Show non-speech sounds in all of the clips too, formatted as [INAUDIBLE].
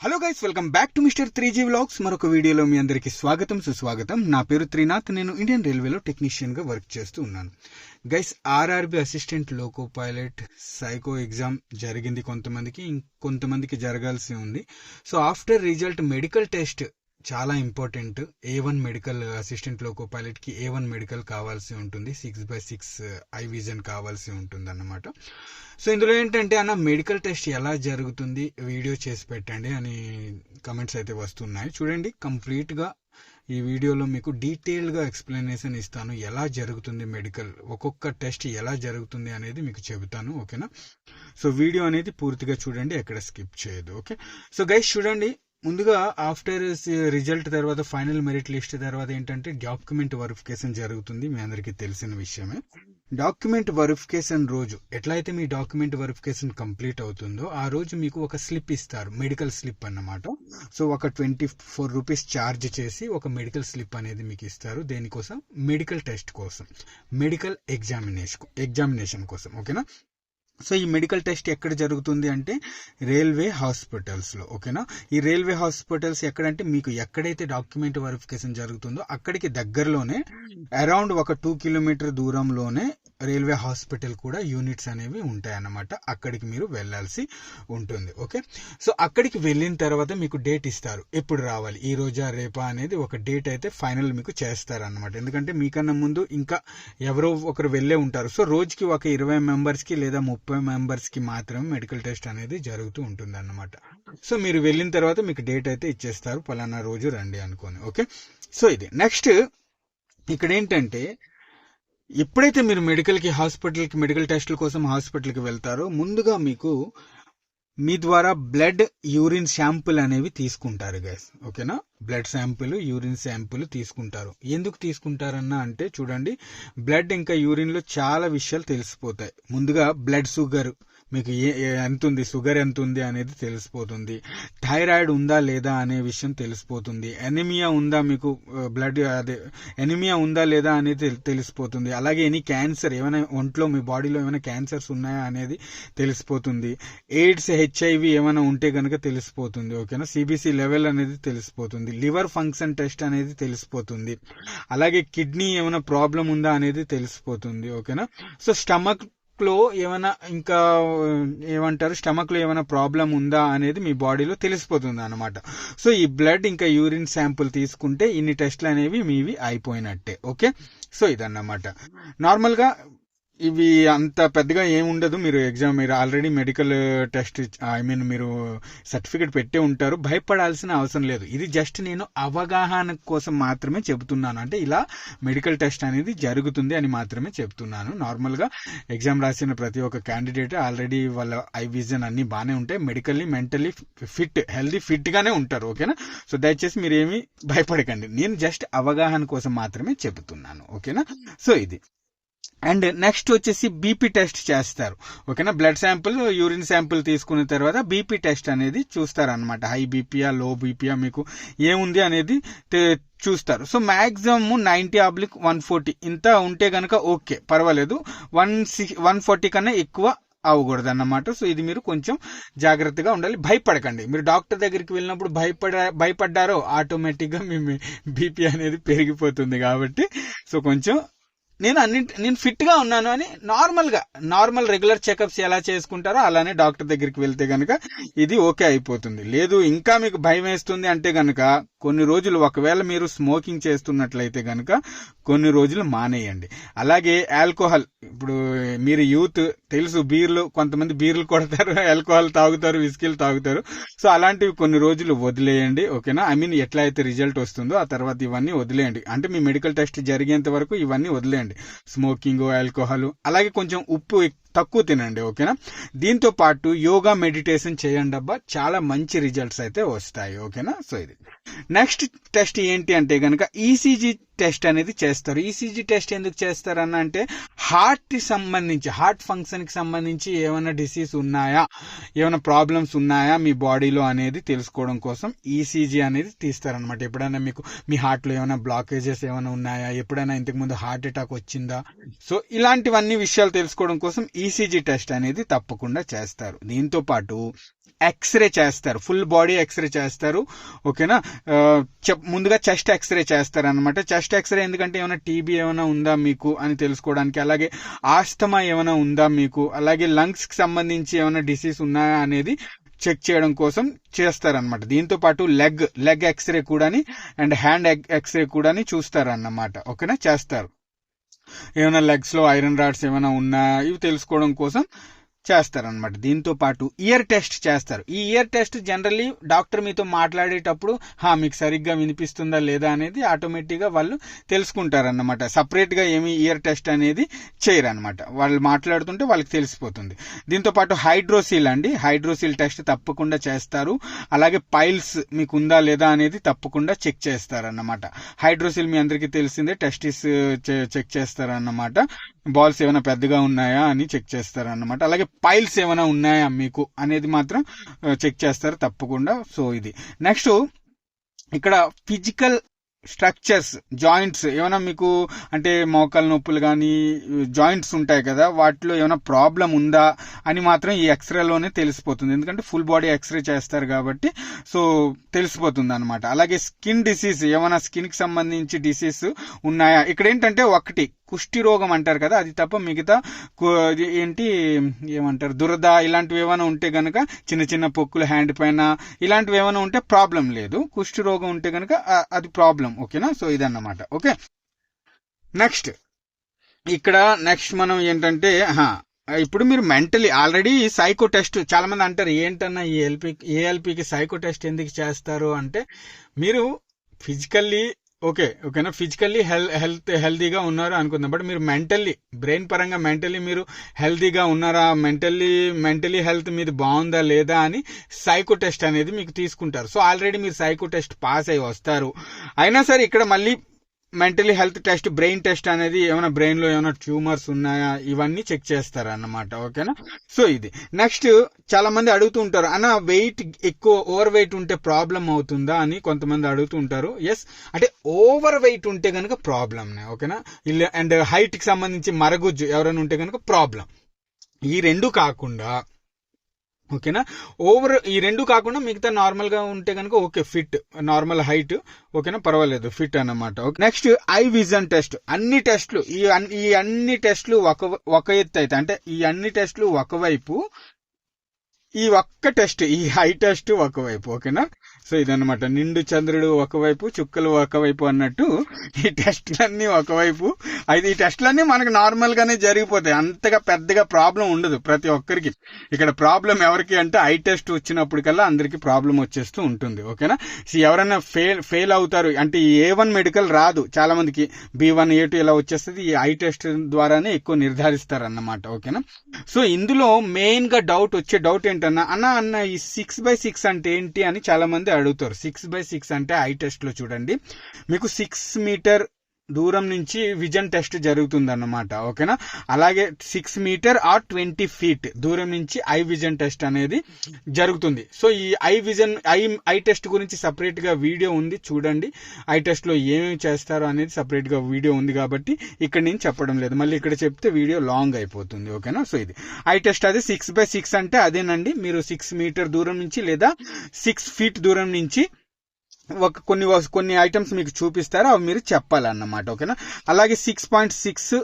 Hello guys welcome back to mister three G vlogs మరొక వీడియోలో మీ అందరికీ స్వాగతం సుస్వాగతం. నా పేరు త్రినాథ్. నేను ఇండియన్ రైల్వేలో టెక్నీషియన్గా వర్క్ చేస్తూ ఉన్నాను. Guys RRB assistant loco pilot psycho exam జరిగింది కొంతమందికి ఇంకొంతమందికి జరగాల్సి ఉంది. So after result medical test చాలా important A one medical assistant loco పైలట్కి A one medical కావాల్సి ఉంటుంది. Six by six eye vision కావాల్సి ఉంటుంది అన్నమాట సో ఇందులో ఏంటంటే అన్న మెడికల్ టెస్ట్ ఎలా జరుగుతుంది? వీడియో చేసి పెట్టండి అని కమెంట్స్ అయితే వస్తున్నాయి. చూడండి కంప్లీట్గా ఈ వీడియోలో మీకు డీటెయిల్డ్గా ఎక్స్ప్లెనేషన్ ఇస్తాను. ఎలా జరుగుతుంది మెడికల్ ఒక్కొక్క టెస్ట్ ఎలా జరుగుతుంది అనేది మీకు చెబుతాను ఓకేనా సో వీడియో అనేది పూర్తిగా చూడండి ఎక్కడ స్కిప్ చేయదు ఓకే సో గైస్ చూడండి ముందుగా ఆఫ్టర్ రిజల్ట్ తర్వాత ఫైనల్ మెరిట్ లిస్ట్ తర్వాత ఏంటంటే డాక్యుమెంట్ వెరిఫికేషన్ జరుగుతుంది. మీ అందరికీ తెలిసిన విషయమే. డాక్యుమెంట్ వెరిఫికేషన్ రోజు ఎట్లయితే మీ డాక్యుమెంట్ వెరిఫికేషన్ కంప్లీట్ అవుతుందో ఆ రోజు మీకు ఒక స్లిప్ ఇస్తారు. మెడికల్ స్లిప్ అన్నమాట. సో ఒక ట్వంటీ ఫోర్ రూపీస్ ఛార్జ్ చేసి ఒక మెడికల్ స్లిప్ అనేది మీకు ఇస్తారు. దేనికోసం? మెడికల్ టెస్ట్ కోసం. మెడికల్ ఎగ్జామినేషన్ ఎగ్జామినేషన్ కోసం. ఓకేనా? సో ఈ మెడికల్ టెస్ట్ ఎక్కడ జరుగుతుంది అంటే రైల్వే హాస్పిటల్స్లో ఓకేనా? ఈ రైల్వే హాస్పిటల్స్ ఎక్కడంటే మీకు ఎక్కడైతే డాక్యుమెంట్ వెరిఫికేషన్ జరుగుతుందో అక్కడికి దగ్గరలోనే అరౌండ్ ఒక టూ కిలోమీటర్ దూరంలోనే రైల్వే హాస్పిటల్ కూడా యూనిట్స్ అనేవి ఉంటాయన్నమాట. అక్కడికి మీరు వెళ్ళాల్సి ఉంటుంది ఓకే? సో అక్కడికి వెళ్ళిన తర్వాత మీకు డేట్ ఇస్తారు. ఎప్పుడు రావాలి? ఈ రోజా రేపా అనేది ఒక డేట్ అయితే ఫైనల్ మీకు చేస్తారనమాట ఎందుకంటే మీకన్నా ముందు ఇంకా ఎవరో ఒకరు వెళ్ళే ఉంటారు. సో రోజుకి ఒక ఇరవై మెంబర్స్కి లేదా ముప్పై మెంబర్స్కి మాత్రమే మెడికల్ టెస్ట్ అనేది జరుగుతూ ఉంటుంది అన్నమాట సో మీరు వెళ్ళిన తర్వాత మీకు డేట్ అయితే ఇచ్చేస్తారు. పలానా రోజు రండి అనుకోని. ఓకే? సో ఇది. నెక్స్ట్ ఇక్కడ ఏంటంటే ఎప్పుడైతే మీరు మెడికల్కి హాస్పిటల్కి మెడికల్ టెస్టుల కోసం హాస్పిటల్కి వెళ్తారో ముందుగా మీకు మీ ద్వారా బ్లడ్ యూరిన్ శాంపుల్ అనేవి తీసుకుంటారు గైస్ ఓకేనా? బ్లడ్ శాంపుల్ యూరిన్ శాంపుల్ తీసుకుంటారు. ఎందుకు తీసుకుంటారన్నా అంటే చూడండి బ్లడ్ ఇంకా యూరిన్లో చాలా విషయాలు తెలిసిపోతాయి. ముందుగా బ్లడ్ షుగర్ మీకు ఏ ఎంత ఉంది షుగర్ ఎంత ఉంది అనేది తెలిసిపోతుంది. థైరాయిడ్ ఉందా లేదా అనే విషయం తెలిసిపోతుంది. ఎనిమియా ఉందా మీకు బ్లడ్ అదే ఎనిమియా ఉందా లేదా అనేది తెలిసిపోతుంది. అలాగే ఎనీ క్యాన్సర్ ఏమైనా ఒంట్లో మీ బాడీలో ఏమైనా క్యాన్సర్స్ ఉన్నాయా అనేది తెలిసిపోతుంది. ఎయిడ్స్ హెచ్ఐవి ఏమైనా ఉంటే కనుక తెలిసిపోతుంది ఓకేనా? సిబిసి లెవెల్ అనేది తెలిసిపోతుంది. లివర్ ఫంక్షన్ టెస్ట్ అనేది తెలిసిపోతుంది. అలాగే కిడ్నీ ఏమైనా ప్రాబ్లం ఉందా అనేది తెలిసిపోతుంది ఓకేనా? సో స్టమక్ లో ఏమైనా ఇంకా ఏమంటారు స్టమక్లో ఏమైనా ప్రాబ్లం ఉందా అనేది మీ బాడీలో తెలిసిపోతుంది అనమాట సో ఈ బ్లడ్ ఇంకా యూరిన్ శాంపుల్ తీసుకుంటే ఇన్ని టెస్ట్లు అనేవి మీవి అయిపోయినట్టే ఓకే సో ఇదన్నమాట. నార్మల్గా ఇవి అంత పెద్దగా ఏముండదు మీరు ఎగ్జామ్ మీరు already medical test I mean మీరు సర్టిఫికేట్ పెట్టే ఉంటారు. భయపడాల్సిన అవసరం లేదు. ఇది జస్ట్ నేను అవగాహన కోసం మాత్రమే చెబుతున్నాను. అంటే ఇలా మెడికల్ టెస్ట్ అనేది జరుగుతుంది అని మాత్రమే చెప్తున్నాను నార్మల్గా ఎగ్జామ్ రాసిన ప్రతి ఒక్క క్యాండిడేట్ ఆల్రెడీ వాళ్ళ ఐ విజన్ అన్ని బాగానే ఉంటాయి. మెడికల్లీ మెంటలీ ఫిట్ హెల్దీ ఫిట్గానే ఉంటారు. ఓకేనా సో దయచేసి మీరు ఏమి భయపడకండి. నేను జస్ట్ అవగాహన కోసం మాత్రమే చెబుతున్నాను. ఓకేనా సో ఇది. అండ్ నెక్స్ట్ వచ్చేసి బీపీ టెస్ట్ చేస్తారు. ఓకేనా? బ్లడ్ శాంపుల్ యూరిన్ శాంపుల్ తీసుకున్న తర్వాత బీపీ టెస్ట్ అనేది చూస్తారనమాట హై బీపీయా లో బీపీయా మీకు ఏముంది అనేది చూస్తారు. So maximum ninety oblique one forty. ఇంత ఉంటే గనక ఓకే. పర్వాలేదు. వన్ సిక్స్ వన్ ఫార్టీ కన్నా ఎక్కువ అవ్వకూడదు అన్నమాట సో ఇది మీరు కొంచెం జాగ్రత్తగా ఉండాలి. భయపడకండి. మీరు డాక్టర్ దగ్గరికి వెళ్ళినప్పుడు భయపడ భయపడ్డారో ఆటోమేటిక్గా మీ బీపీ అనేది పెరిగిపోతుంది కాబట్టి. సో కొంచెం నేను అన్నింటి నేను ఫిట్గా ఉన్నాను అని నార్మల్గా నార్మల్ రెగ్యులర్ చెకప్స్ ఎలా చేసుకుంటారో అలానే డాక్టర్ దగ్గరికి వెళ్తే కనుక ఇది ఓకే అయిపోతుంది. లేదు ఇంకా మీకు భయం వేస్తుంది అంటే కనుక కొన్ని రోజులు ఒకవేళ మీరు స్మోకింగ్ చేస్తున్నట్లయితే కనుక కొన్ని రోజులు మానేయండి. అలాగే ఆల్కహాల్ ఇప్పుడు మీరు యూత్ తెలుసు బీర్లు కొంతమంది బీర్లు కొడతారు [LAUGHS] ఆల్కహాల్ తాగుతారు విస్కీలు తాగుతారు. సో అలాంటివి కొన్ని రోజులు వదిలేయండి ఓకేనా? ఐ మీన్ ఎట్లా అయితే రిజల్ట్ వస్తుందో ఆ తర్వాత ఇవన్నీ వదిలేయండి. అంటే మీ మెడికల్ టెస్ట్ జరిగేంత వరకు ఇవన్నీ వదిలేయండి. స్మోకింగ్ ఆల్కహాల్ అలాగే కొంచెం ఉప్పు తక్కువ తినండి ఓకేనా? దీంతో పాటు యోగా మెడిటేషన్ చేయండి అబ్బా. చాలా మంచి రిజల్ట్స్ అయితే వస్తాయి ఓకేనా? సో ఇది. నెక్స్ట్ టెస్ట్ ఏంటి అంటే గనక ఈసీజీ టెస్ట్ అనేది చేస్తారు. ఈసీజీ టెస్ట్ ఎందుకు చేస్తారన్న అంటే హార్ట్కి సంబంధించి హార్ట్ ఫంక్షన్కి సంబంధించి ఏమైనా డిసీజ్ ఉన్నాయా? ఏమైనా ప్రాబ్లమ్స్ ఉన్నాయా? మీ బాడీలో అనేది తెలుసుకోవడం కోసం ఈసీజీ అనేది తీస్తారనమాట ఎప్పుడైనా మీకు మీ హార్ట్లో ఏమైనా బ్లాకేజెస్ ఏమైనా ఉన్నాయా? ఎప్పుడైనా ఇంతకు ముందు హార్ట్ అటాక్ వచ్చిందా? సో ఇలాంటివన్నీ విషయాలు తెలుసుకోవడం కోసం ఈసీజీ టెస్ట్ అనేది తప్పకుండా చేస్తారు. దీంతో పాటు ఎక్స్రే చేస్తారు. ఫుల్ బాడీ ఎక్స్రే చేస్తారు. ఓకేనా? చెప్- ముందుగా చెస్ట్ ఎక్స్రే చేస్తారు అనమాట చెస్ట్ ఎక్స్రే ఎందుకంటే ఏమైనా టీబీ ఏమైనా ఉందా మీకు అని తెలుసుకోవడానికి అలాగే ఆస్తమా ఏమైనా ఉందా మీకు అలాగే లంగ్స్కి సంబంధించి ఏమైనా డిసీజ్ ఉన్నాయా అనేది చెక్ చేయడం కోసం చేస్తారనమాట దీంతో పాటు లెగ్ లెగ్ ఎక్స్రే కూడాని అండ్ హ్యాండ్ ఎక్స్రే కూడాని చూస్తారన్నమాట. ఓకేనా? చేస్తారు. ఏమైనా లెగ్స్లో ఐరన్ రాడ్స్ ఏమైనా ఉన్నాయా ఇవి తెలుసుకోవడం కోసం చేస్తారనమాట దీంతో పాటు ఇయర్ టెస్ట్ చేస్తారు. ఈ ఇయర్ టెస్ట్ జనరల్లీ డాక్టర్ మీతో మాట్లాడేటప్పుడు హా మీకు సరిగ్గా వినిపిస్తుందా లేదా? అనేది ఆటోమేటిక్గా వాళ్ళు తెలుసుకుంటారన్నమాట. సపరేట్గా ఏమి ఇయర్ టెస్ట్ అనేది చేయరనమాట వాళ్ళు మాట్లాడుతుంటే వాళ్ళకి తెలిసిపోతుంది. దీంతో పాటు హైడ్రోసిల్ అండి. హైడ్రోసిల్ టెస్ట్ తప్పకుండా చేస్తారు. అలాగే పైల్స్ మీకు ఉందా లేదా అనేది తప్పకుండా చెక్ చేస్తారన్నమాట. హైడ్రోసిల్ మీ అందరికీ తెలిసిందే టెస్టిస్ చెక్ చేస్తారన్నమాట. బాల్స్ ఏమైనా పెద్దగా ఉన్నాయా అని చెక్ చేస్తారన్నమాట. అలాగే పైల్స్ ఏమైనా ఉన్నాయా మీకు అనేది మాత్రం చెక్ చేస్తారు తప్పకుండా. సో ఇది. నెక్స్ట్ ఇక్కడ ఫిజికల్ స్ట్రక్చర్స్ జాయింట్స్ ఏమైనా మీకు అంటే మోకాల నొప్పులు కానీ జాయింట్స్ ఉంటాయి కదా వాటిలో ఏమైనా ప్రాబ్లం ఉందా అని మాత్రం ఈ ఎక్స్రేలోనే తెలిసిపోతుంది. ఎందుకంటే ఫుల్ బాడీ ఎక్స్రే చేస్తారు కాబట్టి సో తెలిసిపోతుంది అనమాట అలాగే స్కిన్ డిసీజ్ ఏమైనా స్కిన్కి సంబంధించి డిసీజ్ ఉన్నాయా? ఇక్కడ ఏంటంటే ఒకటి కుష్టి రోగం అంటారు కదా అది తప్ప మిగతా ఏంటి ఏమంటారు దురద ఇలాంటివి ఏమైనా ఉంటే కనుక చిన్న చిన్న పొక్కులు హ్యాండ్ పైన ఇలాంటివి ఏమైనా ఉంటే ప్రాబ్లం లేదు. కుష్టి రోగం ఉంటే కనుక అది ప్రాబ్లం. ఓకేనా? సో ఇదన్నమాట. ఓకే? నెక్స్ట్. ఇక్కడ నెక్స్ట్ మనం ఏంటంటే ఇప్పుడు మీరు మెంటలీ ఆల్రెడీ సైకో టెస్ట్ చాలా మంది అంటారు ఏంటన్నా ఈ ఎల్పి ఏఎల్పికి సైకో టెస్ట్ ఎందుకు చేస్తారు? అంటే మీరు ఫిజికల్లీ ఓకే ఓకేనా? ఫిజికల్లీ హెల్ హెల్త్ హెల్దీగా ఉన్నారు అనుకుందాం. బట్ మీరు మెంటల్లీ బ్రెయిన్ పరంగా మెంటల్లీ మీరు హెల్తీగా ఉన్నారా? మెంటల్లీ మెంటలీ హెల్త్ మీది బాగుందా లేదా అని సైకో టెస్ట్ అనేది మీకు తీసుకుంటారు. సో ఆల్రెడీ మీరు సైకో టెస్ట్ పాస్ అయి వస్తారు. అయినా సరే ఇక్కడ మళ్ళీ mentally health test brain test అనేది ఏమైనా బ్రెయిన్లో ఏమైనా ట్యూమర్స్ ఉన్నాయా? ఇవన్నీ చెక్ చేస్తారు అన్నమాట ఓకేనా? సో ఇది. నెక్స్ట్ చాలా మంది అడుగుతూ ఉంటారు అన్న వెయిట్ ఎక్కువ ఓవర్ వెయిట్ ఉంటే ప్రాబ్లం అవుతుందా? అని కొంతమంది అడుగుతూ ఉంటారు. ఎస్ అంటే ఓవర్ వెయిట్ ఉంటే కనుక ప్రాబ్లమ్నే ఓకేనా? అండ్ హైట్కి సంబంధించి మరగుజ్జు ఎవరైనా ఉంటే కనుక ప్రాబ్లం ఈ రెండు కాకుండా ఓకేనా? ఓవర్ ఈ రెండు కాకుండా మిగతా నార్మల్గా ఉంటే కనుక ఓకే ఫిట్ నార్మల్ హైట్ ఓకేనా? పర్వాలేదు ఫిట్ అన్నమాట okay. Next eye vision test అన్ని టెస్ట్లు ఈ ఈ అన్ని టెస్ట్లు ఒక ఒక ఎత్తు అయితే అంటే ఈ అన్ని టెస్ట్లు ఒకవైపు ఈ ఒక్క టెస్ట్ ఈ హై టెస్ట్ ఒకవైపు ఓకేనా? సో ఇదనమాట నిండు చంద్రుడు ఒకవైపు చుక్కలు ఒకవైపు అన్నట్టు ఈ టెస్ట్లన్నీ ఒకవైపు. అయితే ఈ టెస్ట్లన్నీ మనకు నార్మల్ గానే జరిగిపోతాయి. అంతగా పెద్దగా ప్రాబ్లం ఉండదు ప్రతి ఒక్కరికి. ఇక్కడ ప్రాబ్లం ఎవరికి అంటే ఐ టెస్ట్ వచ్చినప్పటికల్లా అందరికి ప్రాబ్లం వచ్చేస్తూ ఉంటుంది ఓకేనా? సో ఎవరైనా ఫెయిల్ ఫెయిల్ అవుతారు అంటే ఈ ఏ వన్ మెడికల్ రాదు. చాలా మందికి బి వన్ ఏ టూ ఇలా వచ్చేస్తుంది. ఈ ఐ టెస్ట్ ద్వారానే ఎక్కువ నిర్ధారిస్తారు అన్నమాట ఓకేనా? సో ఇందులో మెయిన్గా డౌట్ వచ్చే డౌట్ ఏంటంటే అన్న అన్న ఈ సిక్స్ బై సిక్స్ అంటే ఏంటి అని చాలా మంది అడుగుతారు. సిక్స్ బై సిక్స్ అంటే ఐ టెస్ట్లో చూడండి. మీకు సిక్స్ మీటర్ దూరం నుంచి విజన్ టెస్ట్ జరుగుతుంది అన్నమాట ఓకేనా? అలాగే six meter or twenty feet దూరం నుంచి ఐ విజన్ టెస్ట్ అనేది జరుగుతుంది. సో ఈ eye vision eye eye test గురించి సపరేట్గా వీడియో ఉంది చూడండి. ఐ టెస్ట్లో ఏమేమి చేస్తారో అనేది సపరేట్గా వీడియో ఉంది కాబట్టి ఇక్కడ నేను చెప్పడం లేదు. మళ్ళీ ఇక్కడ చెప్తే వీడియో లాంగ్ అయిపోతుంది ఓకేనా? సో ఇది. ఐ టెస్ట్ అది సిక్స్ బై సిక్స్ అంటే అదేనండి. మీరు సిక్స్ మీటర్ దూరం నుంచి లేదా సిక్స్ ఫీట్ దూరం నుంచి ఒక కొన్ని కొన్ని ఐటమ్స్ మీకు చూపిస్తారు? అవి మీరు చెప్పాలన్నమాట ఓకేనా? అలాగే six point six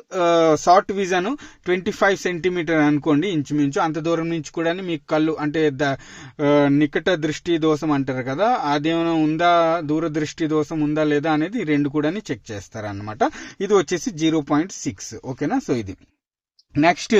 short vision twenty five centimetre అనుకోండి ఇంచుమించు. అంత దూరం నుంచి కూడా మీకు కళ్ళు అంటే ద- నికట దృష్టి దోషం అంటారు కదా అదేమైనా ఉందా? దూర దృష్టి దోషం ఉందా లేదా అనేది రెండు కూడా చెక్ చేస్తారన్నమాట. ఇది వచ్చేసి జీరో పాయింట్ సిక్స్ ఓకేనా? సో ఇది. నెక్స్ట్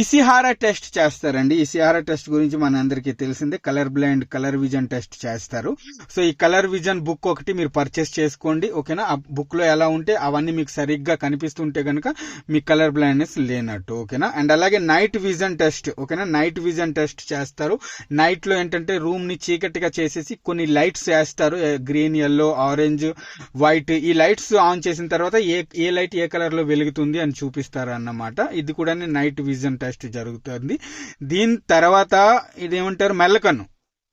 ఇసిహారా టెస్ట్ చేస్తారండి. ఇసిహారా టెస్ట్ గురించి మన అందరికీ తెలిసిందే. Colour blind colour vision test చేస్తారు. సో ఈ కలర్ విజన్ బుక్ ఒకటి మీరు పర్చేస్ చేసుకోండి ఓకేనా? ఆ బుక్లో ఎలా ఉంటే అవన్నీ మీకు సరిగ్గా కనిపిస్తుంటే కనుక మీ కలర్ బ్లైండ్నెస్ లేనట్టు ఓకేనా? అండ్ అలాగే నైట్ విజన్ టెస్ట్ ఓకేనా? నైట్ విజన్ టెస్ట్ చేస్తారు. నైట్లో ఏంటంటే రూమ్ని చీకటిగా చేసేసి కొన్ని లైట్స్ వేస్తారు. గ్రీన్ ఎల్లో ఆరెంజ్ వైట్ ఈ లైట్స్ ఆన్ చేసిన తర్వాత ఏ ఏ లైట్ ఏ కలర్లో వెలుగుతుంది అని చూపిస్తారు అన్నమాట ఇది కూడా నైట్ విజన్ టెస్ట్ జరుగుతుంది. దీని తర్వాత ఇదేమంటారు? మెల్లకన్ను.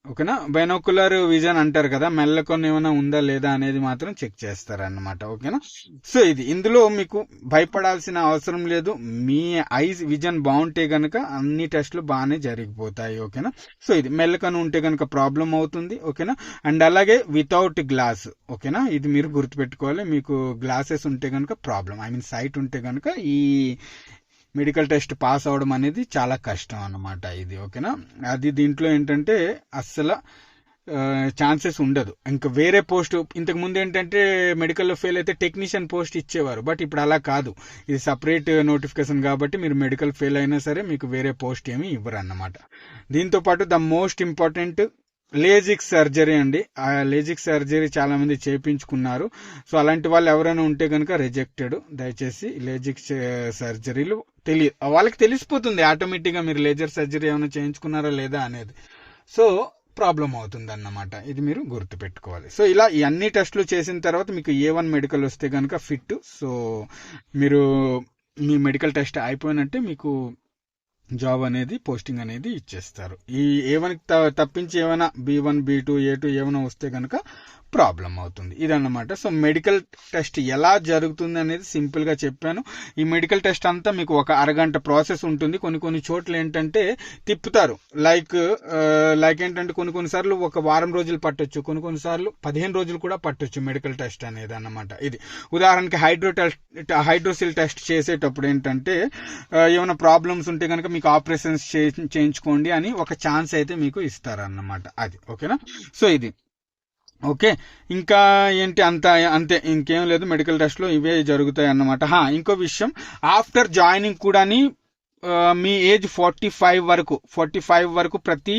ఓకేనా? బైనోకులర్ విజన్ అంటారు కదా మెల్లకొని ఏమైనా ఉందా లేదా అనేది మాత్రం చెక్ చేస్తారన్నమాట. ఓకేనా? సో ఇది. ఇందులో మీకు భయపడాల్సిన అవసరం లేదు. మీ ఐస్ విజన్ బాగుంటే గనక అన్ని టెస్ట్లు బాగానే జరిగిపోతాయి. ఓకేనా? సో ఇది. మెల్లకను ఉంటే గనక ప్రాబ్లం అవుతుంది. ఓకేనా? అండ్ అలాగే వితౌట్ గ్లాస్. ఓకేనా? ఇది మీరు గుర్తుపెట్టుకోవాలి. మీకు గ్లాసెస్ ఉంటే గనక ప్రాబ్లం. ఐ మీన్ సైట్ ఉంటే గనక ఈ మెడికల్ టెస్ట్ పాస్ అవడం అనేది చాలా కష్టం అన్నమాట ఇది ఓకేనా? అది దీంట్లో ఏంటంటే అస్సలు ఛాన్సెస్ ఉండదు. ఇంకా వేరే పోస్ట్ ఇంతకు ముందు ఏంటంటే మెడికల్లో ఫెయిల్ అయితే టెక్నీషియన్ పోస్ట్ ఇచ్చేవారు బట్ ఇప్పుడు అలా కాదు. ఇది సపరేట్ నోటిఫికేషన్ కాబట్టి మీరు మెడికల్ ఫెయిల్ అయినా సరే మీకు వేరే పోస్ట్ ఏమి ఇవ్వరు అన్నమాట దీంతో పాటు the most important LASIK surgery అండి. ఆ లేజిక్ సర్జరీ చాలా మంది చేయించుకున్నారు సో అలాంటి వాళ్ళు ఎవరైనా ఉంటే కనుక రిజెక్టెడ్ దయచేసి లేజిక్ సర్జరీలు తెలియ వాళ్ళకి తెలిసిపోతుంది ఆటోమేటిక్గా మీరు లేజర్ సర్జరీ ఏమైనా చేయించుకున్నారా లేదా అనేది. సో ప్రాబ్లం అవుతుంది అన్నమాట ఇది మీరు గుర్తుపెట్టుకోవాలి. సో ఇలా ఈ అన్ని టెస్టులు చేసిన తర్వాత మీకు ఏ వన్ మెడికల్ వస్తే కనుక ఫిట్ సో మీరు మీ మెడికల్ టెస్ట్ అయిపోయినట్టే మీకు జాబ్ అనేది పోస్టింగ్ అనేది ఇచ్చేస్తారు. ఈ ఏ వన్ తప్పించి ఏమైనా B one B two A two ఏమైనా వస్తే కనుక ప్రాబ్లం అవుతుంది. ఇదన్నమాట. సో మెడికల్ టెస్ట్ ఎలా జరుగుతుంది అనేది సింపుల్గా చెప్పాను. ఈ మెడికల్ టెస్ట్ అంతా మీకు ఒక అరగంట ప్రాసెస్ ఉంటుంది. కొన్ని కొన్ని చోట్ల ఏంటంటే తిప్పుతారు. లైక్ లైక్ ఏంటంటే కొన్ని కొన్నిసార్లు ఒక వారం రోజులు పట్టొచ్చు. కొన్ని కొన్నిసార్లు పదిహేను రోజులు కూడా పట్టొచ్చు మెడికల్ టెస్ట్ అనేది అన్నమాట. ఇది ఉదాహరణకి హైడ్రో టెస్ట్ హైడ్రోసిల్ టెస్ట్ చేసేటప్పుడు ఏంటంటే ఏమైనా ప్రాబ్లమ్స్ ఉంటే కనుక మీకు ఆపరేషన్స్ చేయించుకోండి అని ఒక ఛాన్స్ అయితే మీకు ఇస్తారన్నమాట. అది. ఓకేనా? సో ఇది. ఓకే? ఇంకా ఏంటి అంత అంతే ఇంకేం లేదు మెడికల్ టెస్ట్లో ఇవే జరుగుతాయి అన్నమాట ఇంకో విషయం ఆఫ్టర్ జాయినింగ్ కూడాని మీ ఏజ్ ఫార్టీ ఫైవ్ వరకు ఫార్టీ ఫైవ్ వరకు ప్రతి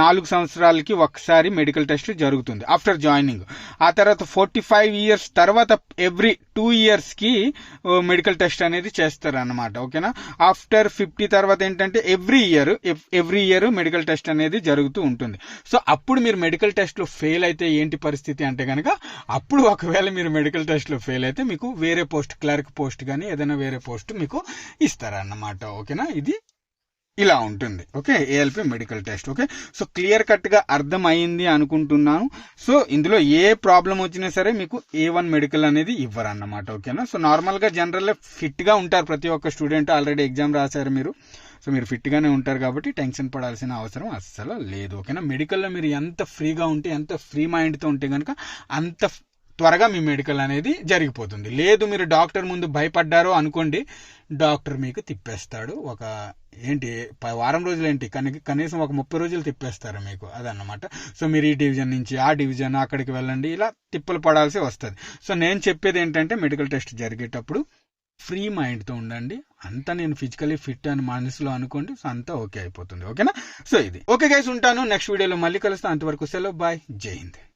నాలుగు సంవత్సరాలకి ఒకసారి మెడికల్ టెస్ట్ జరుగుతుంది ఆఫ్టర్ జాయినింగ్. ఆ తర్వాత ఫార్టీ ఫైవ్ ఇయర్స్ తర్వాత ఎవ్రీ టూ ఇయర్స్కి మెడికల్ టెస్ట్ అనేది చేస్తారు అనమాట ఓకేనా? ఆఫ్టర్ ఫిఫ్టీ తర్వాత ఏంటంటే every year every year medical test అనేది జరుగుతూ ఉంటుంది. సో అప్పుడు మీరు మెడికల్ టెస్ట్లో ఫెయిల్ అయితే ఏంటి పరిస్థితి అంటే కనుక అప్పుడు ఒకవేళ మీరు మెడికల్ టెస్ట్లో ఫెయిల్ అయితే మీకు వేరే పోస్ట్ క్లర్క్ పోస్ట్ కానీ ఏదైనా వేరే పోస్ట్ మీకు ఇస్తారన్నమాట ఓకేనా? ఇది ఇలా ఉంటుంది. Okay? ALP medical test okay? So clear కట్గా అర్థం అయింది అనుకుంటున్నాను. సో ఇందులో ఏ ప్రాబ్లం వచ్చినా సరే మీకు ఏ వన్ మెడికల్ అనేది ఇవ్వరన్నమాట. ఓకేనా? సో నార్మల్గా జనరల్గా జనరల్ ఉంటారు ప్రతి ఒక్క స్టూడెంట్ ఆల్రెడీ ఎగ్జామ్ రాశారు మీరు. సో మీరు ఫిట్గానే ఉంటారు కాబట్టి టెన్షన్ పడాల్సిన అవసరం అస్సలు లేదు. ఓకేనా? మెడికల్లో మీరు ఎంత ఫ్రీగా ఉంటే ఎంత ఫ్రీ మైండ్తో ఉంటే కనుక అంత త్వరగా మీ మెడికల్ అనేది జరిగిపోతుంది. లేదు మీరు డాక్టర్ ముందు భయపడ్డారో అనుకోండి డాక్టర్ మీకు తిప్పేస్తాడు. ఒక ఏంటి వారం రోజులు ఏంటి? కనీసం ఒక ముప్పై రోజులు తిప్పేస్తారు మీకు. అదన్నమాట. సో మీరు ఈ డివిజన్ నుంచి ఆ డివిజన్ అక్కడికి వెళ్ళండి. ఇలా తిప్పలు పడాల్సి వస్తుంది. సో నేను చెప్పేది ఏంటంటే మెడికల్ టెస్ట్ జరిగేటప్పుడు ఫ్రీ మైండ్తో ఉండండి. అంతా నేను ఫిజికలీ ఫిట్ అని మనసులో అనుకోండి సో అంతా ఓకే అయిపోతుంది. ఓకేనా? సో ఇది. ఓకే గైస్ ఉంటాను. నెక్స్ట్ వీడియోలో మళ్ళీ కలుస్తాను. అంతవరకు సెలవు. బాయ్. జై హింద్.